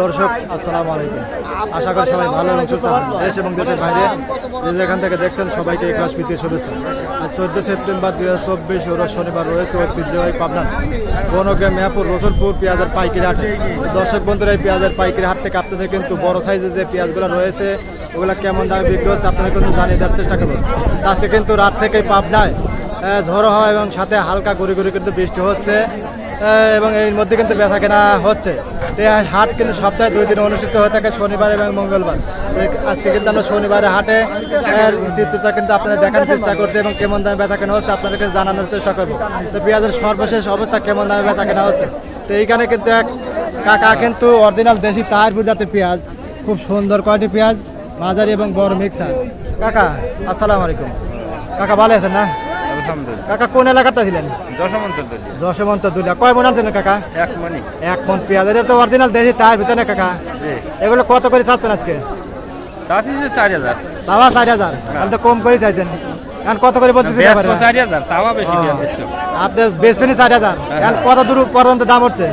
দর্শক, আসসালামু আলাইকুম। আশা করি সবাই ভালো। দেশ এবং দেশের বাইরে যে থেকে দেখছেন সবাইকে শুভেচ্ছা। আজ সেপ্টেম্বর হাজার চব্বিশ রোজ শনিবার রয়েছে ঐতিহ্যবাহী বনগ্রাম রসুলপুর পেঁয়াজের পাইকারি হাট। দর্শক বন্ধুরা, এই পেঁয়াজের পাইকারি হাট থেকে আপনাদের কিন্তু বড় সাইজের যে পেঁয়াজগুলো রয়েছে, ওগুলো কেমন দামে বিক্রি হচ্ছে আপনাদের কিন্তু জানিয়ে দেওয়ার চেষ্টা করব। আজকে কিন্তু রাত থেকেই পাবনায় ঝড়ো হয় এবং সাথে হালকা গুড়ি গুড়ি কিন্তু বৃষ্টি হচ্ছে। এবং এর মধ্যে কিন্তু বেচা কেনা হচ্ছে। তো হাট কিন্তু সপ্তাহে দুই দিন অনুষ্ঠিত হয়ে থাকে শনিবার এবং মঙ্গলবার। আজকে কিন্তু আমরা শনিবারে হাটে চিত্রটা কিন্তু আপনাদের দেখার চেষ্টা করতে এবং কেমন দামে বেচা কেনা হচ্ছে আপনাদেরকে জানানোর চেষ্টা করব। তো পেঁয়াজের সর্বশেষ অবস্থা কেমন দামে বেচা কেনা হচ্ছে? তো এইখানে কিন্তু এক কাকা কিন্তু অরিজিনাল দেশি তাহারপুর জাতের পেঁয়াজ, খুব সুন্দর কোয়ালিটি পেঁয়াজ, মাঝারি এবং বড় মিক্সার। কাকা, আসসালামু আলাইকুম। কাকা ভালো আছেন না? আলহামদুলিল্লাহ। কাকা কোন এলাকাতে ছিলেন দশমন্ত দুলিয়া। কয় মন আনছেন কাকা? এক মানি এক মন পেঁয়াজ। এটা তো অরিজিনাল দেশি তার ভিতরে কাকা? এগুলো কত করে চাচ্ছেন আজকে? চার হাজার। বাবা চার হাজার। তো কম করে চাইছেন। এখন কত করে বলতে দিতে পারেন চার হাজার বেশি আপনার চার এখন কত দূর পর্যন্ত দাম হচ্ছে?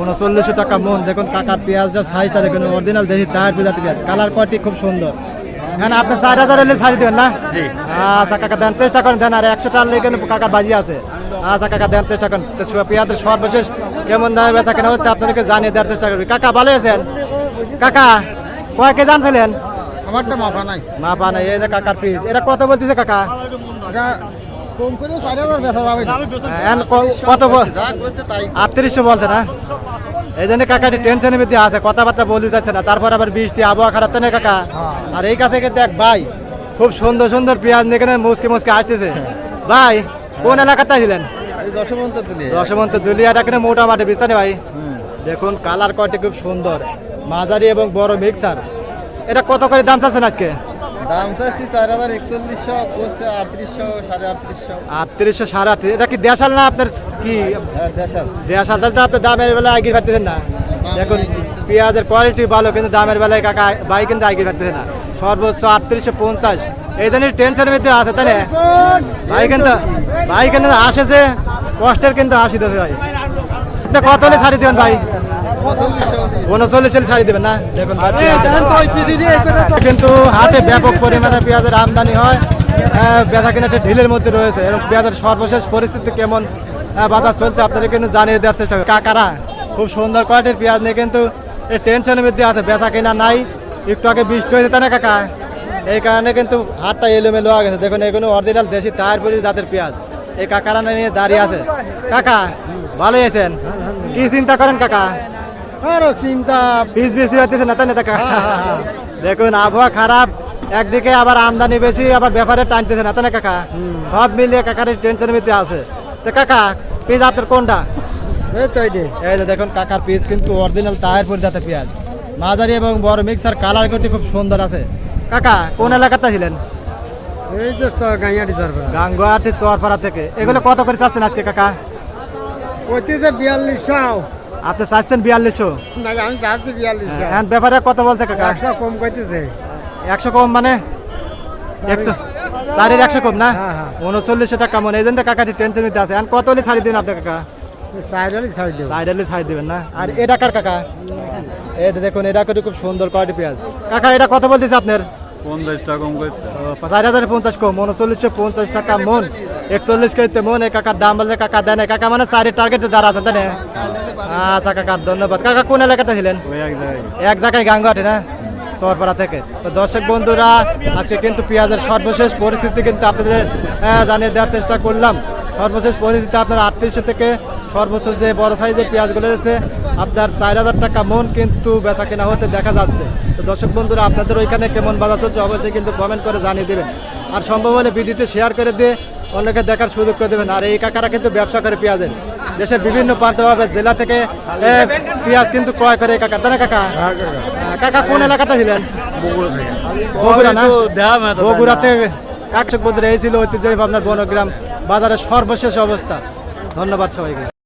উনচল্লিশশো। টাকা মন। দেখুন কাকার পেঁয়াজটার সাইজটা দেখুন অরিজিনাল দেশি তার পেঁয়াজ। কালার কোয়ালিটি খুব সুন্দর। এখন আপনি চার হাজার হলে ছাড়ি দেবেন না? আচ্ছা কাকা দেন চেষ্টা করেন দেন আর একশো টাকা লেগে কাকা বাজি আছে। আচ্ছা কাকা দেন চেষ্টা করেন। পেঁয়াজের সর্বশেষ কেমন দামে বেচা কেনা হচ্ছে আপনাদেরকে জানিয়ে দেওয়ার চেষ্টা করবি। কাকা ভালো আছেন? কাকা কয় কে জানছিলেন আমারটা মাফা নাই। মা নাই এই যে কাকার পিস। এটা কত বলতেছে কাকা? এটা কম করে চার হাজার যাবে। না ক- কত আটত্রিশশো বলছে না? এই জন্য কাকাটি টেনশনের মধ্যে আছে কথাবার্তা বলতে যাচ্ছে না। তারপর আবার বৃষ্টি আবহাওয়া খারাপ তো না কাকা? আর এই কাছে এক ভাই খুব সুন্দর সুন্দর পেঁয়াজ নিয়ে এখানে মুসকে মুসকে আসতেছে। ভাই কোন এলাকাতে ছিলেন দশমন্ত দিলে দশমন্ত দুলিয়াটা কিনে মোটামুটি বিস্তারে ভাই? দেখুন কালার কয়টি খুব সুন্দর। মাঝারি এবং বড় মিক্সার এটা কত করে দাম চাচ্ছেন আজকে? দাম চাচ্ছি চার হাজার একচল্লিশশো করছে আটত্রিশশো সাড়ে আটত্রিশশো। আটত্রিশশো সাড়ে আটত্রিশ। এটা কি দেশাল না আপনার কি? হ্যাঁ দেশাল। দেশাল তাহলে তো আপনার দামের পাচ্ছেন না। দেখুন পেঁয়াজের কোয়ালিটি ভালো কিন্তু দামের বেলায় কাকা ভাই কিন্তু পাচ্ছেন না। সর্বোচ্চ আটত্রিশশো পঞ্চাশ। এই ধরনের টেনশনের মধ্যে আছে না ভাই কিন্তু ভাই কিন্তু আসে যে কষ্টের কিন্তু দেবে ভাই। কত হলে ছাড়ি দেবেন ভাই? উনচল্লিশ ছাড়ি দেবেন না? দেখুন কিন্তু হাটে ব্যাপক পরিমাণে পেঁয়াজের আমদানি হয়। আহ, বেচা কেনাটা ঢিলের মধ্যে রয়েছে। এবং পেঁয়াজের সর্বশেষ পরিস্থিতি কেমন বাজার চলছে আপনাদের কিন্তু জানিয়ে দেওয়ার চেষ্টা করি। কাকারা খুব সুন্দর কোয়ালিটির পেঁয়াজ নিয়ে কিন্তু এই টেনশনের মধ্যে আছে। বেচা কেনা নাই? একটু আগে বৃষ্টি হয়েছে তাই না কাকা? এই কারণে কিন্তু হাটটা এলোমেলো হয়ে গেছে। দেখুন এগুলো অরিজিনাল দেশি তারপরে জাতের পেঁয়াজ। এই কাকারা নিয়ে দাঁড়িয়ে আছে। কাকা ভালোই আছেন? কি চিন্তা করেন কাকা? আরও চিন্তা। পিস বেশি হতেছে না তাই না কাকা দেখুন আবহাওয়া খারাপ একদিকে আবার আমদানি বেশি আবার ব্যাপারে টানতেছে না তাই না কাকা সব মিলিয়ে কাকার টেনশনের ভিতরে আছে। তো কাকা পিস আপনার কোনটা? এই যে দেখুন কাকার পিস কিন্তু অরিজিনাল তাহেরপুর জাতের পেঁয়াজ। মাঝারি এবং বড় মিক্সার কালার করতে খুব সুন্দর আছে। কাকা কোন এলাকাতে ছিলেন? এই যে গাইয়াটি দরকার গাঙ্গুয়াটি চরপাড়া থেকে। এগুলো কত করে চাচ্ছেন আজকে কাকা? ওইটিতে বিয়াল্লিশশো আপনি চাচ্ছেন বিয়াল্লিশশো? আমি চাচ্ছি বিয়াল্লিশশো হ্যাঁ ব্যাপারে কত বলছে কাকা? একশো কম করতেছে একশো কম মানে? একশো চারের একশো কম না? হ্যাঁ, হ্যাঁ। উনচল্লিশশো টাকা মনে এই জন্য কাকাটি টেনশন নিতে আছে কত হলে ছাড়ি দিবেন আপনি কাকা? ছাড়ি দিবেন না? আর এটা কার কাকা? এই দেখুন এটা করে খুব সুন্দর কোয়ালিটি পেঁয়াজ। কাকা এটা কত বলতেছে আপনার? পঞ্চাশ টাকা কম করছে চার হাজার পঞ্চাশ কম উনচল্লিশশো পঞ্চাশ টাকা মন। একচল্লিশ কেজিতে মন এই কাকার দাম বলছে কাকা দেয় না কাকা মানে চারি টার্গেটে দাঁড়া আছেন তাই আচ্ছা কাকা ধন্যবাদ। কাকা কোন এলাকাতে ছিলেন? এক জায়গায়। গাঙ্গাটে না? চরপাড়া থেকে। তো দর্শক বন্ধুরা আজকে কিন্তু পেঁয়াজের সর্বশেষ পরিস্থিতি কিন্তু আপনাদের জানিয়ে দেওয়ার চেষ্টা করলাম। সর্বশেষ পরিস্থিতি আপনার আটত্রিশশো থেকে সর্বোচ্চ যে বড় সাইজের পেঁয়াজগুলো রয়েছে আপনার চার হাজার টাকা মন কিন্তু বেচা কেনা হতে দেখা যাচ্ছে। তো দর্শক বন্ধুরা আপনাদের ওইখানে কেমন বাজার চলছে অবশ্যই কিন্তু কমেন্ট করে জানিয়ে দেবেন। আর সম্ভব হলে ভিডিওতে শেয়ার করে দিয়ে অন্যকে দেখার সুযোগ করে দেবেন। আর এই কাকারা কিন্তু ব্যবসা করে পেঁয়াজের। দেশের বিভিন্ন প্রান্তভাবে জেলা থেকে পেঁয়াজ কিন্তু ক্রয় করে এই কাকা। তারা কাকা? কাকা। কোন এলাকাটা ছিলেন? বগুড়া না? বগুড়াতে একশো বন্ধুরা এই ছিল ঐতিহ্যবাহী আপনার বনগ্রাম। বাজারের সর্বশেষ অবস্থা। ধন্যবাদ সবাইকে।